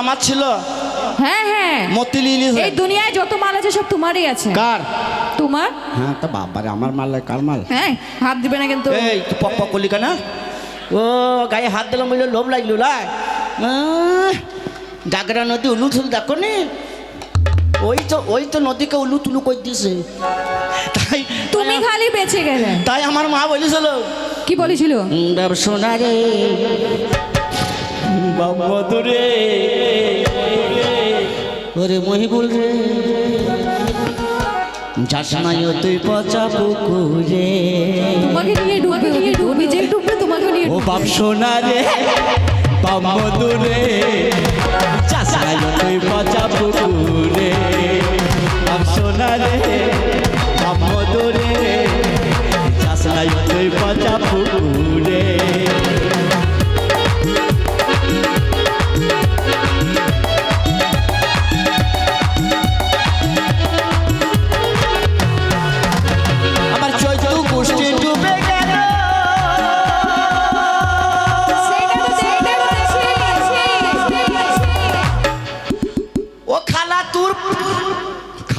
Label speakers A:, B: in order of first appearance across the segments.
A: আমার ছিল?
B: হ্যাঁ হ্যাঁ।
A: মতিলি ইলিশ
B: এই দুনিয়ায় যত মাল আছে সব তোমারই আছে।
A: কার?
B: তোমার?
A: হ্যাঁ তা বাবারে আমার মাল নয়, কার মাল?
B: হ্যাঁ হাত দিবে না কিন্তু।
A: এই তুই পক পক করলি কেন? ও গায়ে হাত দিলাম বলে লোভ লাগল লাই। ডাগরা নদী উলু থুল দেখো নি? ওই তো ওই তো নদীকে উলু তুলু করে দিয়েছে। তাই
B: তুমি খালি বেঁচে গেলে।
A: তাই আমার মা বলেছিল
B: কি বলেছিল?
A: সোনা রে বাবা রে ওরে মহিবুল রে। যাস নাই ও তুই পচা পুকুরে।
B: তোমাকে নিয়ে ডুববে নিয়ে ডুববে ডুববে তোমাকে নিয়ে
A: ও বাপ সোনা রে বাবা রে যাস নাই ও তুই পচা পুকুরে। বাপ সোনা রে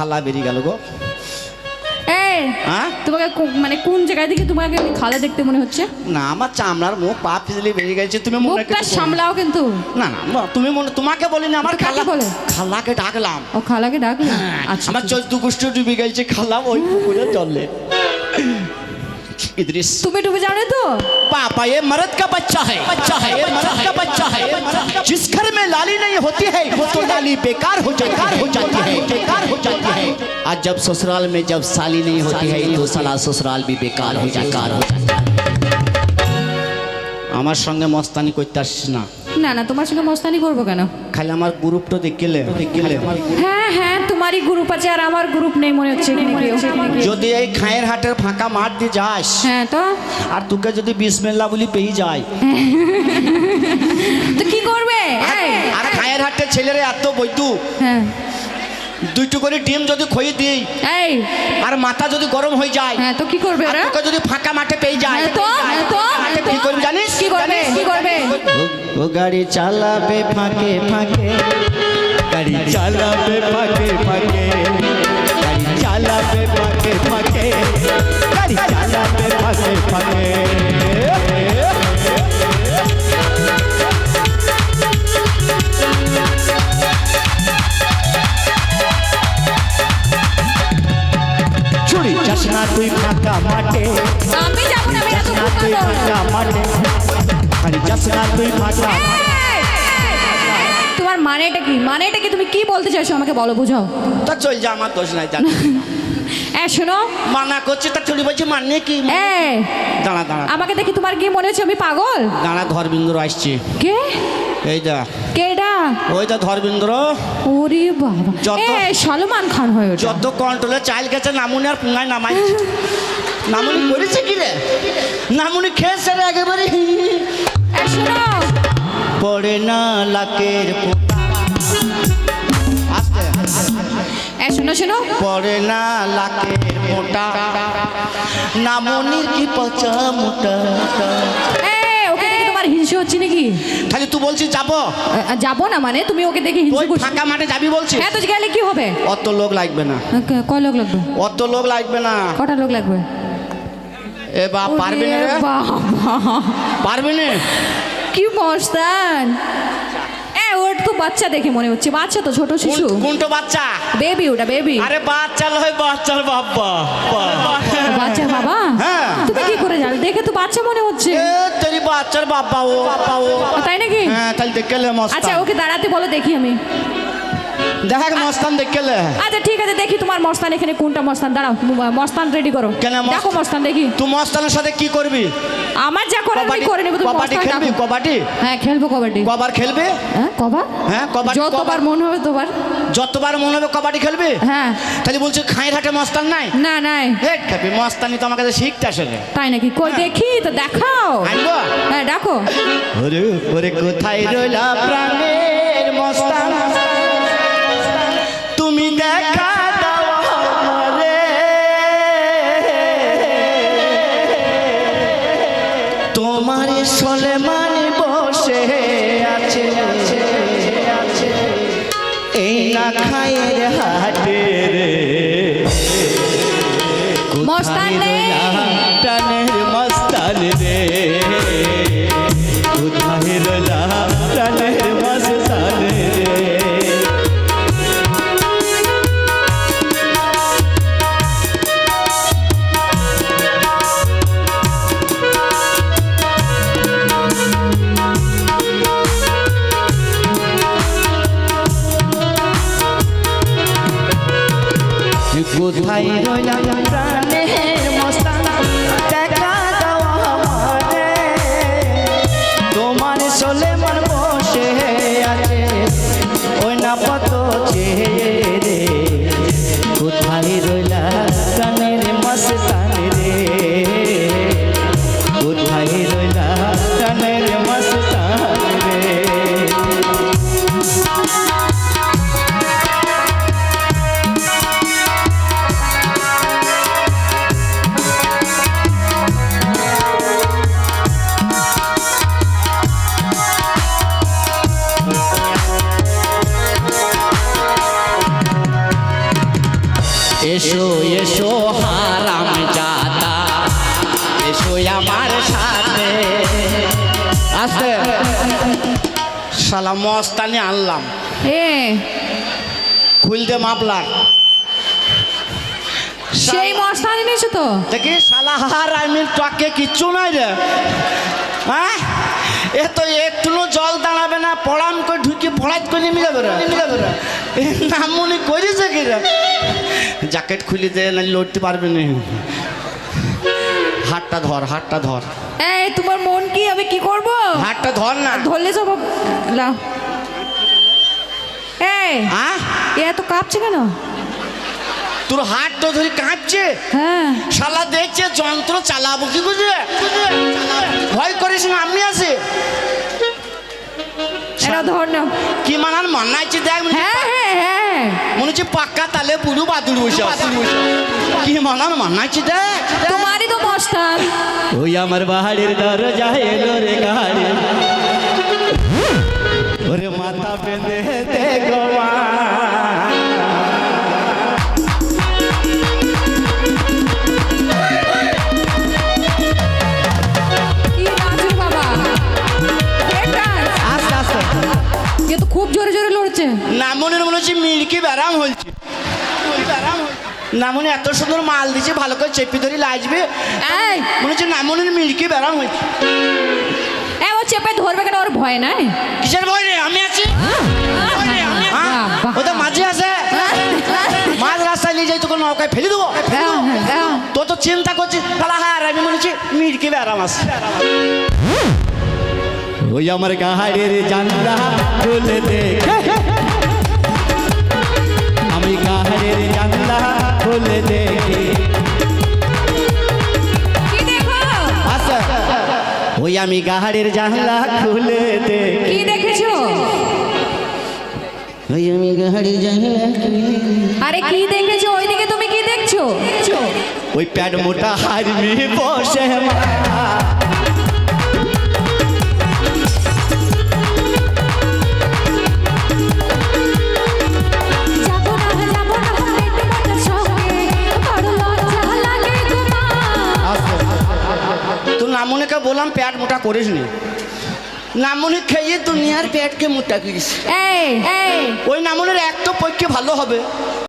A: খালা বেরিয়ে গেল গো।
B: এই
A: হ্যাঁ?
B: তোমাকে কো- মানে কোন জায়গা থেকে তোমাকে আমি খালে দেখতে মনে হচ্ছে?
A: না আমার চামড়ার মুখ পা ফিজলি বেরিয়ে গেছে তুমি মনে
B: মুখটা
A: কিছু বলো-
B: সামলাও কিন্তু।
A: না না মা, তুমি মনে তোমাকে বলিনি আমার
B: কাকে
A: খালা
B: বলে?
A: খালাকে ডাকলাম।
B: ও খালাকে ডাকলাম আচ্ছা
A: আমার চৈত্র গোষ্ঠী ডুবে গেছে খালা ওই পুকুরে চললে इदरिस
B: তুমি ডুবে যাও না তো
A: पापा ये मर्द का बच्चा है बच्चा है ये मर्द का बच्चा है जिस घर में लाली नहीं होती है वो तो लाली बेकार हो जाती है हो जाती है बेकार हो जाती है आज जब ससुराल में जब साली नहीं होती है तो साला ससुराल भी बेकार हो जाता है আমার সঙ্গে মস্তানি করতে আসছিস না
B: না না তোমার সঙ্গে মস্তানি করব কেন?
A: খালি আমার গ্রুপটা দেখিলে দেখিলে
B: হ্যাঁ হ্যাঁ তোমারই গ্রুপ আছে আর আমার গ্রুপ নেই মনে হচ্ছে
A: যদি এই খায়ের হাটের ফাঁকা মাঠ দিয়ে যাস
B: হ্যাঁ তো?
A: আর তোকে যদি বিসমিল্লা বলি পেয়ে যায়।
B: তো কি করবে?
A: আর খায়ের হাটের ছেলেরা এত বৈদ্য
B: হ্যাঁ।
A: দুইটু করে ডিম যদি খইয়ে দিই
B: এই।
A: আর মাথা যদি গরম হয়ে যায়
B: হ্যাঁ তো কি করবে
A: আর
B: ওরা?
A: তোকে যদি ফাঁকা মাঠে পেয়ে যায়
B: হ্যাঁ তো, হ্যাঁ তো, হ্যাঁ তো।
A: কি করবি জানিস?
B: কি করবে, কি করবে?
A: ও- ও গাড়ি চালাবে ফাঁকে ফাঁকে গাড়ি চালাবে ফাঁকে। চুরি যাস না তুই ফাঁকা মাঠে।
B: আমি যাব না আমি এত
A: যাস তুই ফাঁকা মাঠে। আরে যাস না তুই ফাঁকা
B: তোমার মানেটা কি? মানেটা কি? তুমি কি বলতে চাইছো আমাকে বলো বুঝাও।
A: তা চল যা আমার দোষ নাই জানি
B: এ শোনো।
A: মানা করছে তা চলি বলছি মানে কি?
B: এ
A: দাঁড়া দাঁড়া।
B: আমাকে দেখি তোমার কি মনে হচ্ছে আমি পাগল?
A: দাঁড়া ধর্মেন্দ্র আসছে।
B: কে?
A: এই দা
B: কেডা
A: ওই দা ধর্মেন্দ্র।
B: ওরে বাবা।
A: যত-
B: এ সলমান খান হয়ে ওঠে।
A: যত কন্ট্রোলে চাইল গেছে নামুনি আর পুঙ্গায় নামাই। নামুনি করেছে কি রে? নামুনি খেয়েছে রে একেবারে।
B: শোনো।
A: পড়ে না লাকের
B: শোনো শোনো।
A: পড়ে না লাকের মোটা নামনির কি পচা মোটা
B: এ ওকে দেখে তোমার হিংসে হচ্ছে নাকি
A: খালি যাব?
B: যাব না মানে? তুমি ওকে দেখে হিংসা করছ।
A: ফাঁকা মাঠে যাবি বলছিস?
B: হ্যাঁ তো গেলে কি হবে?
A: অত লোক লাগবে না।
B: ক- কয় লোক লাগবে?
A: অত লোক লাগবে না।
B: কটা লোক লাগবে?
A: এ বা পারবি না পারবি না?
B: কি মস্তান। এ ওর তো বাচ্চা দেখে মনে হচ্ছে। বাচ্চা তো ছোট শিশু।
A: কোনটো বাচ্চা?
B: বেবি ওটা বেবি
A: আরে বাচ্চা লয় বাচ্চার বাবা।
B: বাচ্চা বাবা?
A: হ্যাঁ।
B: তুমি কি করে জানো দেখে তো বাচ্চা মনে হচ্ছে।
A: এ তেরি বাচ্চার বাবা ও বাবা ও।
B: তাই নাকি?
A: হ্যাঁ তাহলে দেখলে
B: আচ্ছা ওকে দাঁড়াতে বলো দেখি আমি।
A: দেখ মস্তান দেখলে
B: আচ্ছা ঠিক আছে দেখি তোমার মস্তান এখানে কোনটা মস্তান। দাঁড়াও মস্তান রেডি করো।
A: কেন
B: দেখো মস্তান দেখি।
A: তুই মস্তানের সাথে কি করবি?
B: আমার যা করার আমি করে নেব তুমি
A: কবাডি খেলবি? কবাডি?
B: হ্যাঁ খেলব কবাডি।
A: কবার খেলবি?
B: হ্যাঁ কবার?
A: হ্যাঁ কবাডি
B: যতবার মন হবে তোবার
A: যতবার মনে হবে কবাডি খেলবি?
B: হ্যাঁ।
A: তাহলে বলছি হাটে মস্তান নাই?
B: না নাই।
A: হে খাবি মস্তানি তো আমার কাছে শিখতে আসে রে
B: তাই নাকি? কই
A: হ্যাঁ।
B: দেখি তো দেখাও।
A: আনব
B: হ্যাঁ ডাকো।
A: ওরে ওরে কোথায় রইলা প্রাণের মস্তান? দেখা দাও আমারে। তোমার সলেমানি বসে আছে। এই না খায়ের হাটে রে।
B: মস্তান রে।
A: টানের মস্তান রে। কোথায় রইলা শালা মস্তানি আনলাম।
B: এ।
A: খুলতে মাপলার
B: সেই মস্তান এনেছো তো?
A: দেখি শালা হার আমি টকে কিচ্ছু নাই রে। হ্যাঁ? এ তো একটু জল দাঁড়াবে না পড়াম করে ঢুকি ফড়াত করে নেমে যাবে রে। নেমে যাবে রে এ নামুনি করেছে কি রে? জ্যাকেট খুলে দে না লড়তে পারবে না। হাতটা ধর হাতটা ধর।
B: এই তোমার মন আমি কি করব?
A: হাতটা ধর না।
B: ধরলে সব লাও এই
A: হ্যাঁ
B: এ এত কাঁপছে কেন?
A: তোর হাত তো ধরে কাঁপছে।
B: হ্যাঁ।
A: শালা দেখছে যন্ত্র চালাবো কি বুঝে ভয় করিস না আমি আছি।
B: এটা ধর না
A: কি মানার মানাইছে দেখ
B: হ্যাঁ হ্যাঁ হ্যাঁ।
A: মনে হচ্ছে পাক্কা তালে পুরু বাদুড় বসে। কি মানার মানাইছে দেখ
B: মস্তান
A: ওই আমার বাহারের দরজা এলো রে গাড়ি। ওরে মাথা বেঁধে দে
B: খুব জোরে জোরে লড়ছে
A: নামনের মনে হচ্ছে মিল্কি ব্যারাম হয়েছে নামনে এত সুন্দর মাল দিছে ভালো করে চেপি ধরে লাজবে
B: এই!
A: মনে হচ্ছে নামনের মিল্কি ব্যারাম হয়েছে।
B: এ ও চেপে ধরবে কেন? ওর ভয় নাই?
A: কিসের ভয় রে? আমি আছি। ভয় রে, আমি আছি। হ্যাঁ? ও তো মাঝে আছে। মাঝ রাস্তায় নিয়ে যাই তোকে নৌকায় ফেলে দেবো।
B: হ্যাঁ, হ্যাঁ।
A: তো তো চিন্তা করছিস তাহলে হ্যাঁ আমি মনে হচ্ছে মিরকি ব্যারাম আছে ওই আমার গাহাড়ের জানলা খুলে দে। আমি গাহাড়ের জানলা খুলে দেখি।
B: কি
A: আচ্ছা ওই আমি গাহাড়ের জানলা খুলে দে
B: কি দেখেছ?
A: ওই আমি গাহাড়ের জানলা
B: আরে কি দেখেছ? ওইদিকে তুমি কি দেখছ?
A: ওই প্যাড মোটা হারমি বসে মা। বললাম প্যাট মোটা করিস নি। নামুনি খেয়ে দুনিয়ার প্যাটকে মোটা করিস। ওই নামুনের এক তো পক্ষে ভালো হবে।